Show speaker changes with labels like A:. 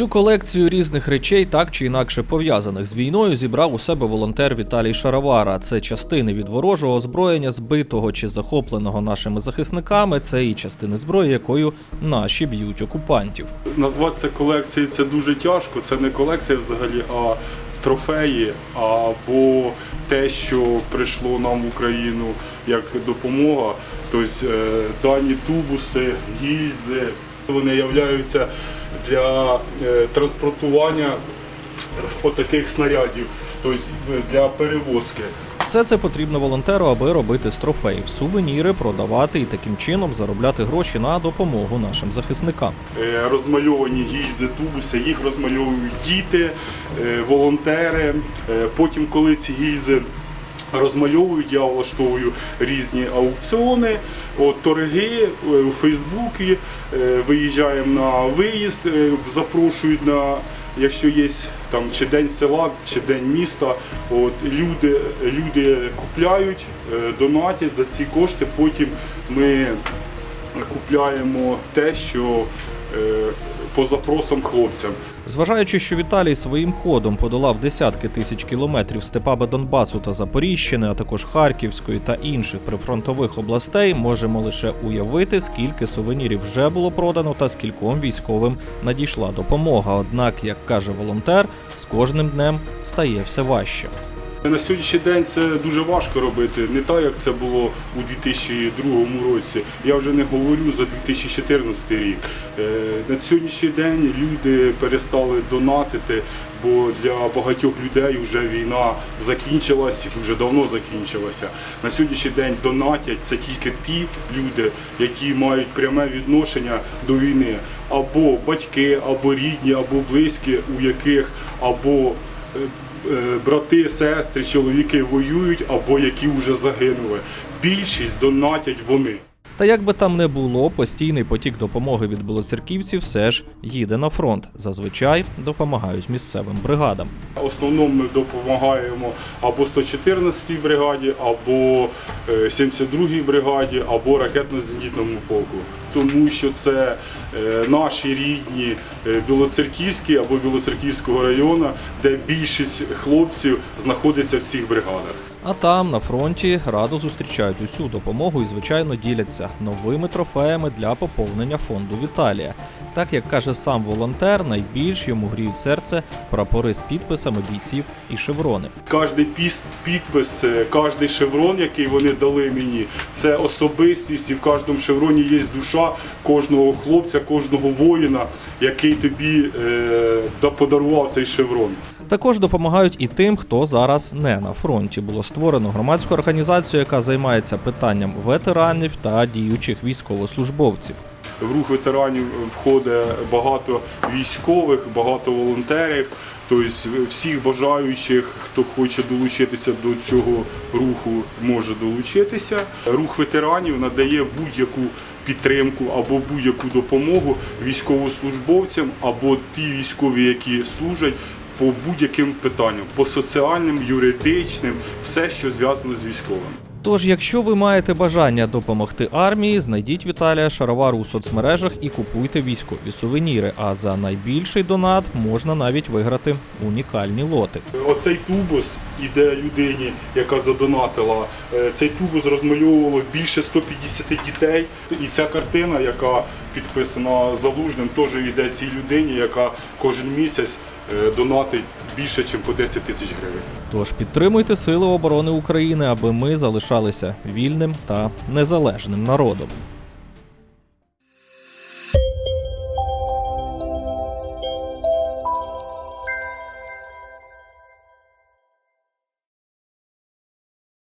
A: Усю колекцію різних речей, так чи інакше пов'язаних з війною, зібрав у себе волонтер Віталій Шаровара. Це частини від ворожого озброєння, збитого чи захопленого нашими захисниками. Це і частини зброї, якою наші б'ють окупантів.
B: Назвати це колекцією це дуже тяжко. Це не колекція взагалі, а трофеї або те, що прийшло нам в Україну як допомога. Тобто е, дані тубуси, гільзи, вони являються для е, транспортування отаких снарядів, тобто е, для перевозки.
A: Все це потрібно волонтеру, аби робити з трофеїв сувеніри, продавати і таким чином заробляти гроші на допомогу нашим захисникам.
B: Е, розмальовані гільзи, тубуси, їх розмальовують діти, волонтери. Потім, коли ці гільзи розмальовують, я влаштовую різні аукціони, от, торги е, у Фейсбуці, е, виїжджаємо на виїзд, е, запрошують на. Якщо є там чи день села, чи день міста, от люди, люди купляють, донатять за ці кошти. Потім ми купляємо те, що по запросам хлопцям.
A: Зважаючи, що Віталій своїм ходом подолав десятки тисяч кілометрів степами Донбасу та Запоріжщини, а також Харківської та інших прифронтових областей, можемо лише уявити, скільки сувенірів вже було продано та скільком військовим надійшла допомога. Однак, як каже волонтер, з кожним днем стає все важче.
B: На сьогоднішній день це дуже важко робити, не так, як це було у 2002 році. Я вже не говорю за 2014 рік. Е, На сьогоднішній день люди перестали донатити, бо для багатьох людей вже війна закінчилась і дуже давно закінчилася. На сьогоднішній день донатять це тільки ті люди, які мають пряме відношення до війни, або батьки, або рідні, або близькі, у яких або брати, сестри, чоловіки воюють або які вже загинули. Більшість донатять вони.
A: Та як би там не було, постійний потік допомоги від білоцерківців все ж їде на фронт. Зазвичай допомагають місцевим бригадам.
B: В основному ми допомагаємо або 114-й бригаді, або е, 72-й бригаді, або ракетно-зенітному полку. Тому що це е, наші рідні е, Білоцерківські або Білоцерківського району, де більшість хлопців знаходиться в цих бригадах.
A: А там, на фронті, радо зустрічають усю допомогу і, звичайно, діляться новими трофеями для поповнення фонду Віталія. Так як каже сам волонтер, найбільш йому гріють серце прапори з підписами бійців і шеврони.
B: Кожний підпис, е, кожний шеврон, який вони дали мені, це особистість, і в кожному шевроні є душа кожного хлопця, кожного воїна, який тобі е, подарував цей шеврон.
A: Також допомагають і тим, хто зараз не на фронті. Було створено громадську організацію, яка займається питанням ветеранів та діючих військовослужбовців.
B: В рух ветеранів входить багато військових, багато волонтерів. Тобто всіх бажаючих, хто хоче долучитися до цього руху, може долучитися. Рух ветеранів надає будь-яку підтримку або будь-яку допомогу військовослужбовцям або ті військові, які служать по будь-яким питанням, по соціальним, юридичним, все, що зв'язано з військовим.
A: Тож, якщо ви маєте бажання допомогти армії, знайдіть Віталія Шаровару у соцмережах і купуйте військові сувеніри. А за найбільший донат можна навіть виграти унікальні лоти.
B: Оцей тубус іде людині, яка задонатила. Е, Цей тубус розмальовувало більше 150 дітей. І ця картина, яка підписана залужним, теж йде цій людині, яка кожен місяць донатить більше, ніж по 10 тисяч гривень.
A: Тож підтримуйте Сили оборони України, аби ми залишалися вільним та незалежним народом.